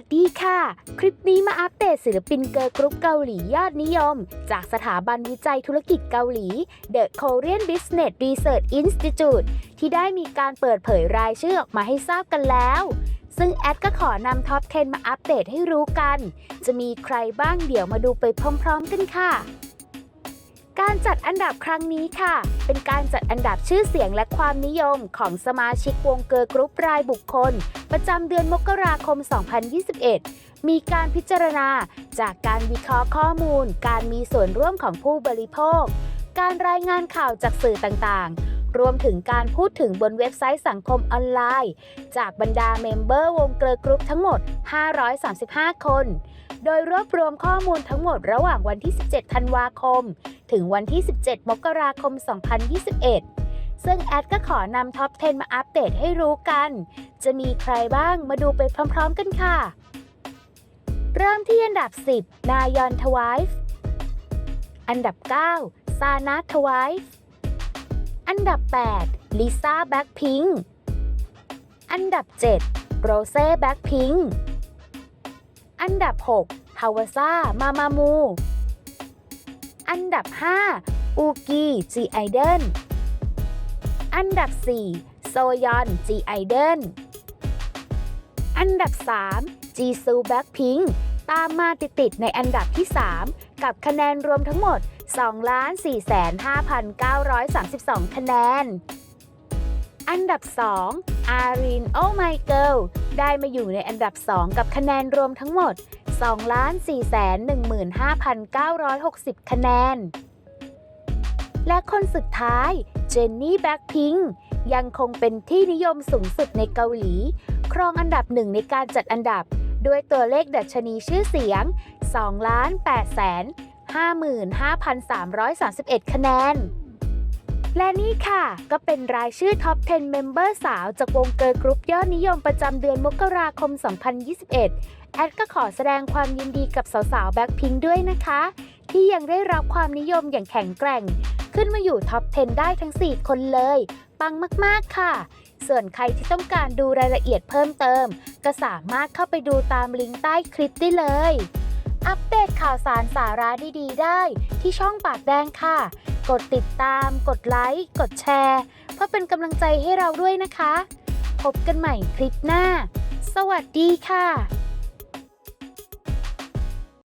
สดีค่ะ คลิปนี้มาอัปเดตศิลปินเกิร์ลกรุ๊ปเกาหลียอดนิยม จากสถาบันวิจัยธุรกิจเกาหลี The Korean Business Research Institute ที่ได้มีการเปิดเผยรายชื่อออกมาให้ทราบกันแล้ว ซึ่งแอดก็ขอนำท็อป 10 มาอัปเดตให้รู้กัน จะมีใครบ้างเดี๋ยวมาดูไปพร้อม ๆ กันค่ะ การจัดอันดับครั้งนี้ค่ะ เป็นการจัดอันดับชื่อเสียงและความนิยมของสมาชิกวงเกอร์กรุ๊ปรายบุคคล ประจำเดือนมกราคม 2021 มีการพิจารณาจากการวิเคราะห์ข้อมูล การมีส่วนร่วมของผู้บริโภค การรายงานข่าวจากสื่อต่างๆ รวมถึงการพูดถึงบนเว็บไซต์สังคมออนไลน์ จากบรรดาเมมเบอร์วงเกิร์ลกรุ๊ปทั้งหมด 535 คน โดยรวบรวมข้อมูลทั้งหมดระหว่างวันที่ 17 ธันวาคม ถึงวันที่ 17 มกราคม 2021ซึ่งแอดก็ขอนำท็อป 10 มาอัปเดตให้รู้กัน จะมีใครบ้างมาดูไปพร้อมๆกันค่ะ เริ่มที่อันดับ 10 นายอนทวายฟ์อันดับ 9 ซานาทวายฟ์ อันดับ 8 ลิซ่าแบ็คพิงอันดับ 7 โรเซ่แบ็คพิงอันดับ 6 ฮาวาซ่า มามามู อันดับ 5 อูกีจีไอเดนอันดับ 4 โซยอนจีไอเดนอันดับ 3 จีซูแบ็คพิง ตามมาติดๆในอันดับที่ 3 กับคะแนนรวมทั้งหมด 2,45,932 คะแนน อันดับ 2 อารินโอไมเกิลได้มาอยู่ในอันดับ 2 กับคะแนนรวมทั้งหมด 2,415,960 คะแนน และคนสุดท้าย เจนนี่แบ็คพิงยังคงเป็นที่นิยมสูงสุดในเกาหลี ครองอันดับหนึ่งในการจัดอันดับ ด้วยตัวเลขดัชนีชื่อเสียง 2 8 55,331 คะแนน และนี่ค่ะ ก็เป็นรายชื่อท็อป 10 เมมเบอร์สาวจากวงเกิร์ลกรุ๊ปยอดนิยมประจำเดือนมกราคม 2021 แอดก็ขอแสดงความยินดีกับสาวๆ แบ็คพิงด้วยนะคะ ที่ยังได้รับความนิยมอย่างแข็งแกร่ง ขึ้นมาอยู่ท็อป 10 ได้ทั้ง 4 คนเลย ปังมากๆค่ะ ส่วนใครที่ต้องการดูรายละเอียดเพิ่มเติม ก็สามารถเข้าไปดูตามลิงก์ใต้คลิปได้เลย อัปเดตข่าวสารสาระดีๆ ได้ที่ช่องปากแดงค่ะ กดติดตาม กดไลค์ กดแชร์ เพื่อเป็นกำลังใจให้เราด้วยนะคะ พบกันใหม่คลิปหน้า สวัสดีค่ะ